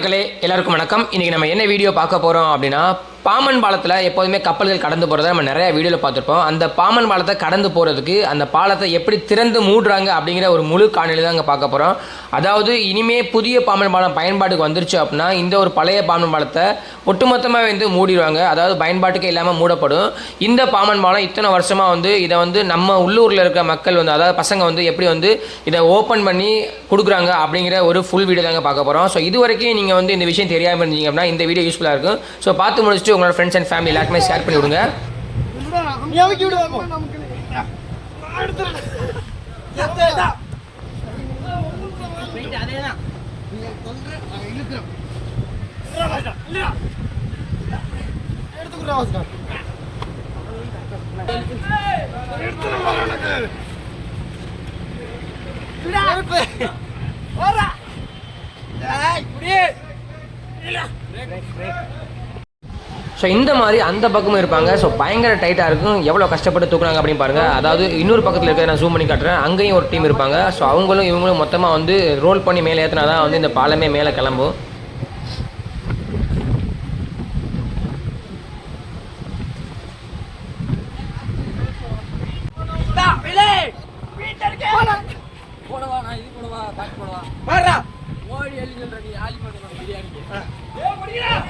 மக்களே எல்லாருக்கும் வணக்கம். இன்றைக்கி நம்ம என்ன வீடியோ பார்க்க போகிறோம் அப்படின்னா பாமன் பாலத்தில் எப்போதுமே கப்பல்கள் கடந்து போகிறத நம்ம நிறைய வீடியோவில் பார்த்துருப்போம். அந்த பாமன் பாலத்தை கடந்து போகிறதுக்கு அந்த பாலத்தை எப்படி திறந்து மூடுறாங்க அப்படிங்கிற ஒரு முழு காணொலி தான் அங்கே பார்க்க போகிறோம் அதாவது இனிமே புதிய பாமன் பாலம் பயன்பாட்டுக்கு வந்துருச்சு அப்படின்னா இந்த ஒரு பழைய பாமன் பாலத்தை ஒட்டுமொத்தமாக வந்து மூடிடுவாங்க. அதாவது பயன்பாட்டுக்கு இல்லாமல் மூடப்படும். இந்த பாமன் பாலம் இத்தனை வருஷமாக வந்து இதை வந்து நம்ம உள்ளூரில் இருக்கிற மக்கள் வந்து அதாவது பசங்க வந்து எப்படி வந்து இதை ஓப்பன் பண்ணி கொடுக்குறாங்க அப்படிங்கிற ஒரு ஃபுல் வீடியோ தாங்க பார்க்க போகிறோம் ஸோ இது வரைக்கும் நீங்கள் வந்து இந்த விஷயம் தெரியாமல் இருந்தீங்க அப்படின்னா இந்த வீடியோ யூஸ்ஃபுல்லாக இருக்கும். ஸோ பார்த்து முடிச்சுட்டு உங்களோட ஃப்ரெண்ட்ஸ் அண்ட் ஃபேமிலி எல்லாருக்குமே ஷேர் பண்ணி விடுங்க. எடுத்துக்கிறேன் ஸோ இந்த மாதிரி அந்த பக்கமும் இருப்பாங்க. ஸோ பயங்கர டைட்டாக இருக்கும். எவ்வளோ கஷ்டப்பட்டு தூக்குறாங்க அப்படின்னு பாருங்கள் அதாவது இன்னொரு பக்கத்தில் இருக்கிற நான் ஜூம் பண்ணி காட்டுறேன். அங்கேயும் ஒரு டீம் இருப்பாங்க. ஸோ அவங்களும் இவங்களும் மொத்தமாக வந்து ரோல் பண்ணி மேலே ஏற்றினா தான் வந்து இந்த பாலமே மேலே கிளம்பும். ஒரு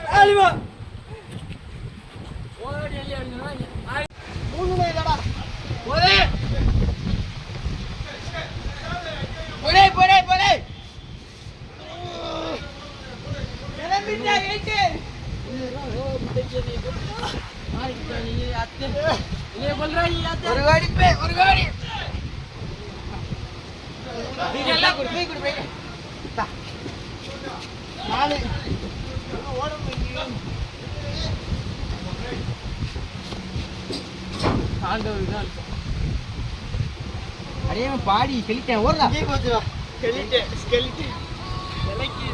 ஒரு காடி கொடு போய் கொடு நாலு அடே பாடி கெளிட்டேன் ஓடுறா கெளிட்டேன் கெளிட்டேன்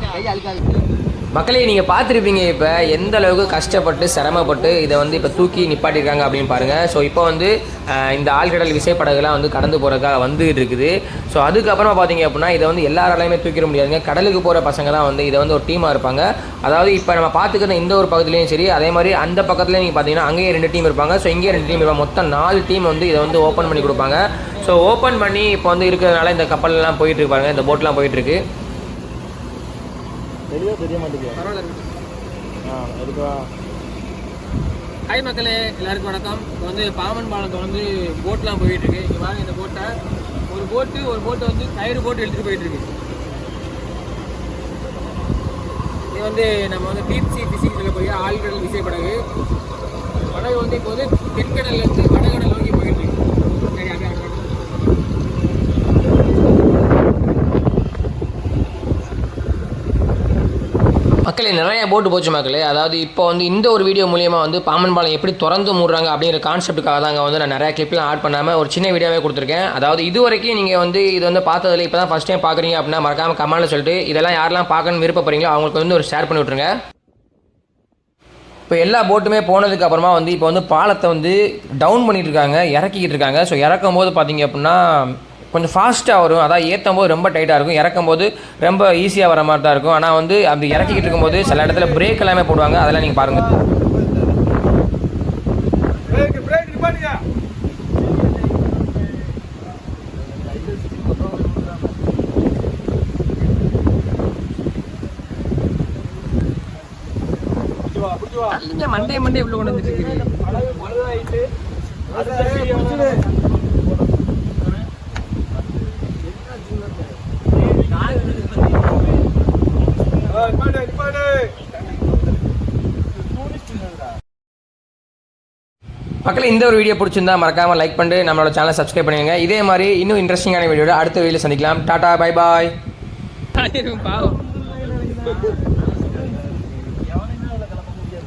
கை அழுக்காது மக்களே நீங்கள் பார்த்துருப்பீங்க இப்போ எந்த அளவுக்கு கஷ்டப்பட்டு சிரமப்பட்டு இதை வந்து இப்போ தூக்கி நிப்பாட்டிருக்காங்க அப்படின்னு பாருங்கள் ஸோ இப்போ வந்து இந்த ஆழ்கடல் விசைப்படகுலாம் வந்து கடந்து போகிறதுக்காக வந்துகிட்டு இருக்குது. ஸோ அதுக்கப்புறமா பார்த்தீங்க அப்படின்னா இதை வந்து எல்லாராலையுமே தூக்கிட முடியாதுங்க. கடலுக்கு போகிற பசங்க தான் வந்து இதை வந்து ஒரு டீமாக இருப்பாங்க. அதாவது இப்போ நம்ம பார்த்துக்கிற இந்த ஒரு பக்கத்துலேயும் சரி அதே மாதிரி அந்த பக்கத்துலேயும் நீங்கள் பார்த்தீங்கன்னா அங்கேயே ரெண்டு டீம் இருப்பாங்க. ஸோ இங்கேயே ரெண்டு டீம் இருப்பாங்க. மொத்தம் நாலு டீம் வந்து இதை வந்து ஓப்பன் பண்ணி கொடுப்பாங்க. ஸோ ஓப்பன் பண்ணி இப்போ வந்து இருக்கிறதுனால இந்த கப்பல்லாம் போயிட்டு இருப்பாங்க இந்த போட்லாம் போயிட்டுருக்கு இருக்கு தெளிவா தெரிய மாட்டேங்குது. ஆ இருக்கா ஹாய் மக்களே எல்லாருக்கும் வணக்கம். இப்போ வந்து பாமன் பாலத்தை வந்து போட்லாம் போயிட்டு இருக்கு இங்கே பாருங்க இந்த போட்டை. ஒரு போட்டு ஒரு போட்டை வந்து கயிறு போட்டு எடுத்துட்டு போயிட்டு இருக்கு இது வந்து நம்ம வந்து டீப் சி ஃபிஷிங் சொல்லக்கூடிய ஆழ்கடல் விசைப்படகு. படகு வந்து இப்போ வந்து தென்கடல்ல இருந்து வடகடல் நோக்கி போயிட்டு இருக்கு சரி அப்படியே மக்களே நிறைய போட்டு போச்சு மக்களே. அதாவது இப்போ வந்து இந்த ஒரு வீடியோ மூலியமாக வந்து பாமன் பாலம் எப்படி திறந்து மூடுறாங்க அப்படிங்கிற கான்செப்ட்டுக்காக தாங்க வந்து நான் நிறைய கிளிப்லாம் ஆட் பண்ணாமல் ஒரு சின்ன வீடியோவே கொடுத்துருக்கேன். அதாவது இது வரைக்கும் நீங்கள் வந்து இது வந்து பார்த்ததில்ல இப்போ தான் ஃபஸ்ட் டைம் பார்க்குறீங்க அப்படின்னா மறக்காமல் கமெண்ட்டில் சொல்லிட்டு இதெல்லாம் யாரெல்லாம் பார்க்கணும்னு விருப்பப்படுறீங்களோ அவங்களுக்கு வந்து ஒரு ஷேர் பண்ணி விட்ருங்க இப்போ எல்லா போட்டுமே போனதுக்கு அப்புறமா வந்து இப்போ வந்து பாலத்தை வந்து டவுன் பண்ணிட்டு இருக்காங்க இறக்கிக்கிட்டு இருக்காங்க. ஸோ இறக்கும் போது பார்த்தீங்க அப்படின்னா கொஞ்சம் ஃபாஸ்ட்டாக வரும். அதான் ஏற்றும் போது ரொம்ப டைட்டாக இருக்கும். இறக்கும் போது ரொம்ப ஈஸியாக வர மாதிரி தான் இருக்கும். ஆனால் வந்து அப்படி இறக்கிக்கிட்டு இருக்கும்போது சில இடத்துல பிரேக் எல்லாமே போடுவாங்க. அதெல்லாம் நீங்கள் பாருங்கள் மண்டே மண்டே உள்ள கொண்டு வந்துட்டு மக்கள் இந்த ஒரு வீடியோ பிடிச்சிருந்தா மறக்காமல் லைக் பண்ணிட்டு நம்மளோட சேனலை சப்ஸ்கிரைப் பண்ணுங்க இதே மாதிரி இன்னும் இன்ட்ரெஸ்டிங்கான வீடியோட அடுத்த வீடியோ சந்திக்கலாம். டாடா பை பாய் பாவம். எவனையுமே அதில் முடியாது